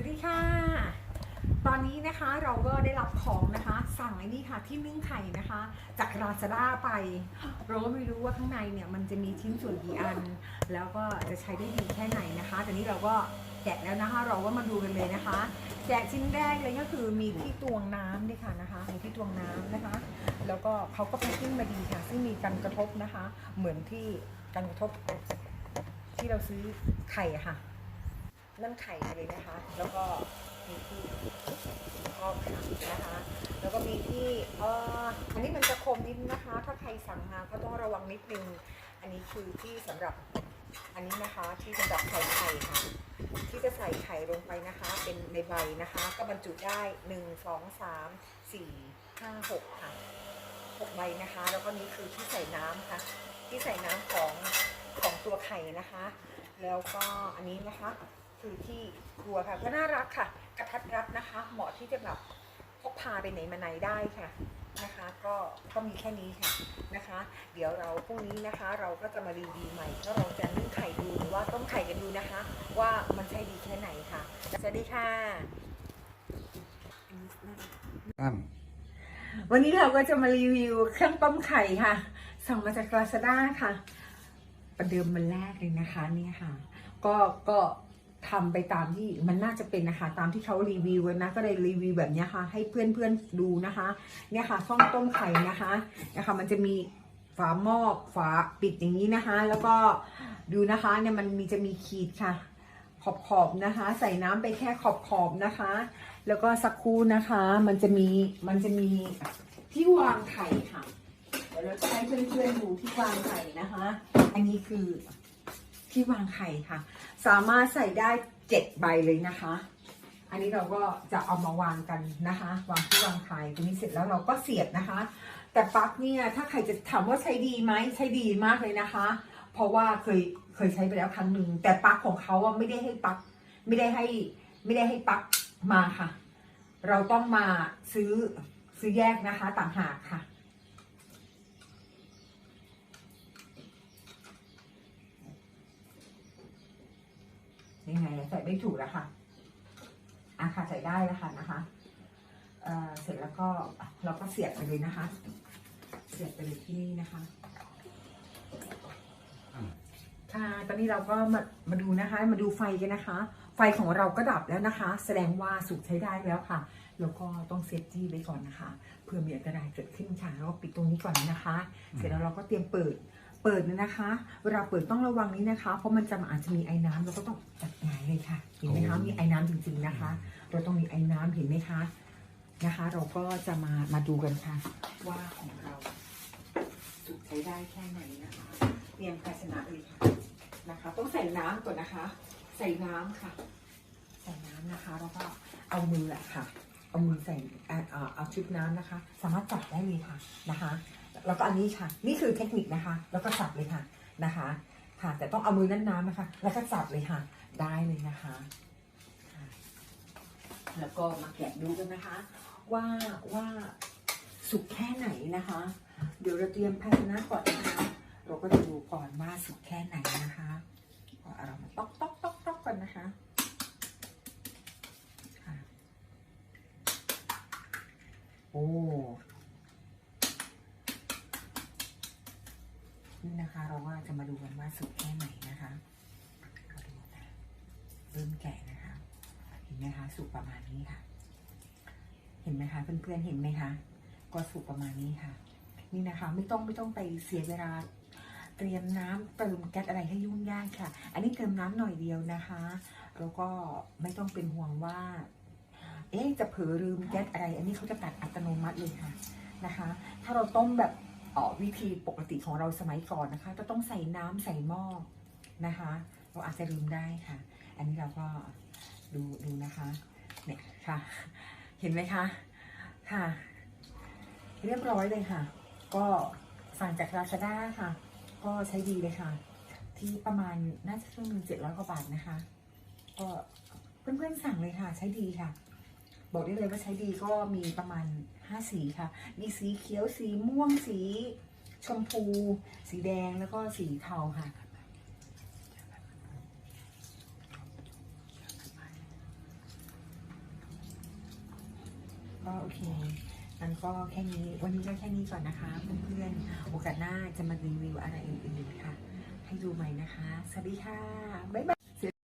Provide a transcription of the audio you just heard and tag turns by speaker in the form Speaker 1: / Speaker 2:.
Speaker 1: วัสดีค่ะ ตอนนี้นะคะเราก็ได้รับของนะคะ สั่งไอ้นี่ค่ะที่นึ่งไข่นะคะ จากราซาด้าไป เราก็ไม่รู้ว่าข้างในเนี่ยมันจะมีชิ้นส่วนกี่อัน แล้วก็จะใช้ได้ดีแค่ไหนนะคะแต่นี้เราก็แกะแล้วนะคะ เราก็มาดูกันเลยนะคะแกะชิ้นแรกเลยก็คือมีที่ตวงน้ำด้วยค่ะนะคะมีที่ตวงน้ำนะคะ แล้วก็เขาก็แพ็คกิ้งมาดีค่ะ ซึ่งมีกันกระทบนะคะ เหมือนที่กันกระทบที่เราซื้อไข่ค่ะ นั่นไข่เลยนะคะ แล้วก็มีที่ครอบค่ะนะคะ แล้วก็มีที่เอ่ออันนี้มันจะคมนิดนะคะ ถ้าใครสั่งมาก็ต้องระวังนิดนึง อันนี้คือที่สำหรับอันนี้นะคะที่สำหรับใส่ไข่ค่ะ ที่จะใส่ไข่ลงไปนะคะ เป็นในใบนะคะ ก็บรรจุได้หนึ่งสองสามสี่ห้าหกค่ะหกใบนะคะ แล้วก็นี้คือที่ใส่น้ำค่ะ ที่ใส่น้ำของของตัวไข่นะคะ แล้วก็อันนี้นะคะ คือที่ครัวค่ะก็น่ารักค่ะ กระทัดรัดนะคะ เหมาะที่จะแบบพกพาไปไหนมาไหนได้ค่ะนะคะ ก็ก็มีแค่นี้ค่ะนะคะ เดี๋ยวเราพรุ่งนี้นะคะ เราก็จะมารีวิวใหม่ก็เราจะนึ่งไข่ดูหรือว่าต้มไข่กันดูนะคะ ว่ามันใช่ดีแค่ไหนค่ะสวัสดีค่ะ
Speaker 2: ตั้ม
Speaker 1: วันนี้เราก็จะมารีวิวเครื่องต้มไข่ค่ะ สั่งมาจาก Lazada ค่ะ ประเดิมมันแรกเลยนะคะ เนี่ยค่ะ ก็ก็ ทำไปตามที่มันน่าจะเป็นนะคะ ตามที่เขารีวิวนะ ก็เลยรีวิวแบบนี้ค่ะ ให้เพื่อนๆดูนะคะ เนี่ยค่ะซ่องต้มไข่นะคะนะคะ มันจะมีฝาหม้อฝาปิดอย่างนี้นะคะ แล้วก็ดูนะคะเนี่ยมันมีจะมีขีดค่ะ ขอบขอบๆนะคะ ใส่น้ำไปแค่ขอบขอบๆนะคะ แล้วก็สักครู่นะคะ มันจะมีมันจะมีที่วางไข่ค่ะเดี๋ยวเราจะให้เพื่อนๆดูที่วางไข่นะคะ อันนี้คือ ที่วางไข่ค่ะ สามารถใส่ได้เจ็ดใบเลยนะคะ อันนี้เราก็จะเอามาวางกันนะคะ วางที่วางไข่ตรงนี้เสร็จแล้วเราก็เสียบนะคะ แต่ปลั๊กเนี่ยถ้าใครจะถามว่าใช้ดีไหมใช้ดีมากเลยนะคะ เพราะว่าเคยเคยใช้ไปแล้วครั้งหนึ่งแต่ปลั๊กของเขาอะไม่ได้ให้ปลั๊กไม่ได้ให้ไม่ได้ให้ปลั๊กมาค่ะ เราต้องมาซื้อซื้อแยกนะคะต่างหากค่ะ นี่ไงใส่ไม่ถูกแล้วค่ะอะค่ะใส่ได้แล้วค่ะนะคะเอ่อเสร็จแล้วก็เราก็เสียบไปเลยนะคะ เสียบไปเลยที่นี่นะคะ ค่ะตอนนี้เราก็มามาดูนะคะ มาดูไฟกันนะคะ ไฟของเราก็ดับแล้วนะคะ แสดงว่าสุกใช้ได้แล้วค่ะแล้วก็ต้องเซฟตี้ไว้ก่อนนะคะเพื่อมีอันตรายเกิดขึ้นค่ะเราปิดตรงนี้ก่อนนะคะ เสร็จแล้วเราก็เตรียมเปิด เปิดเนี่ยนะคะเวลาเปิดต้องระวังนี้นะคะ เพราะมันจะอาจจะมีไอ้น้ำเราก็ต้องจัดหงายเลยค่ะเห็นไหมคะมีไอ้น้ำจริง ๆนะคะ เราต้องมีไอ้น้ำเห็นไหมคะนะคะ เราก็จะมามาดูกันค่ะ ว่าของเราสุกใช้ได้แค่ไหนนะคะเตรียมภาชนะเลยค่ะนะคะ ต้องใส่น้ำก่อนนะคะ ใส่น้ำค่ะ ใส่น้ำนะคะแล้วก็เอามืออะค่ะเอามือใส่อ่าอ่าเอาชุดน้ำนะคะ สามารถจับได้เลยค่ะนะคะ แล้วก็อันนี้ค่ะ นี่คือเทคนิคนะคะ แล้วก็จับเลยค่ะนะคะ ค่ะ แต่ต้องเอามือนั่นน้ำนะคะ แล้วก็จับเลยค่ะ ได้เลยนะคะ แล้วก็มาแกะดูกันนะคะ ว่าว่าสุกแค่ไหนนะคะ เดี๋ยวเราเตรียมภาชนะก่อนนะคะ เราก็จะดูก่อนว่าสุกแค่ไหนนะคะเอาเรามาต๊อกต๊อกต๊อกต๊อกกันนะคะโอ้ นะคะเราว่าจะมาดูกันว่าสุกแค่ไหนนะคะเราดูนะเริ่มแกะนะคะ เห็นไหมคะสุกประมาณนี้ค่ะ เห็นไหมคะเพื่อนๆเห็นไหมคะ ก็สุกประมาณนี้ค่ะ นี่นะคะ ไม่ต้องไม่ต้องไปเสียเวลาเตรียมน้ำเติมแก๊สอะไรให้ยุ่งยากค่ะ อันนี้เติมน้ำหน่อยเดียวนะคะ แล้วก็ไม่ต้องเป็นห่วงว่า เอ๊ะจะเผลอลืมแก๊สอะไร อันนี้เขาจะตัดอัตโนมัติเลยค่ะนะคะ ถ้าเราต้มแบบ วิธีปกติของเราสมัยก่อนนะคะจะต้องใส่น้ำใส่หม้อนะคะ เราอาจจะลืมได้ค่ะ อันนี้เราก็ดูดูนะคะ เนี่ยค่ะ เห็นไหมคะ ค่ะ เรียบร้อยเลยค่ะ ก็สั่งจากลาซาด้าค่ะ ก็ใช้ดีเลยค่ะ ที่ประมาณน่าจะเครื่องหนึ่งเจ็ดร้อยกว่าบาทนะคะ ก็เพื่อนๆสั่งเลยค่ะ ใช้ดีค่ะ บอกได้เลยว่าใช้ดีก็มีประมาณห้าสีค่ะ มีสีเขียวสีม่วงสีชมพู สีแดงแล้วก็สีเทาค่ะ ก็โอเคงั้นก็แค่นี้ วันนี้ก็แค่นี้ก่อนนะคะ เพื่อนๆ โอกาสหน้าจะมารีวิวอะไรอื่นๆค่ะ ให้ดูใหม่นะคะ สวัสดีค่ะ บ๊ายบาย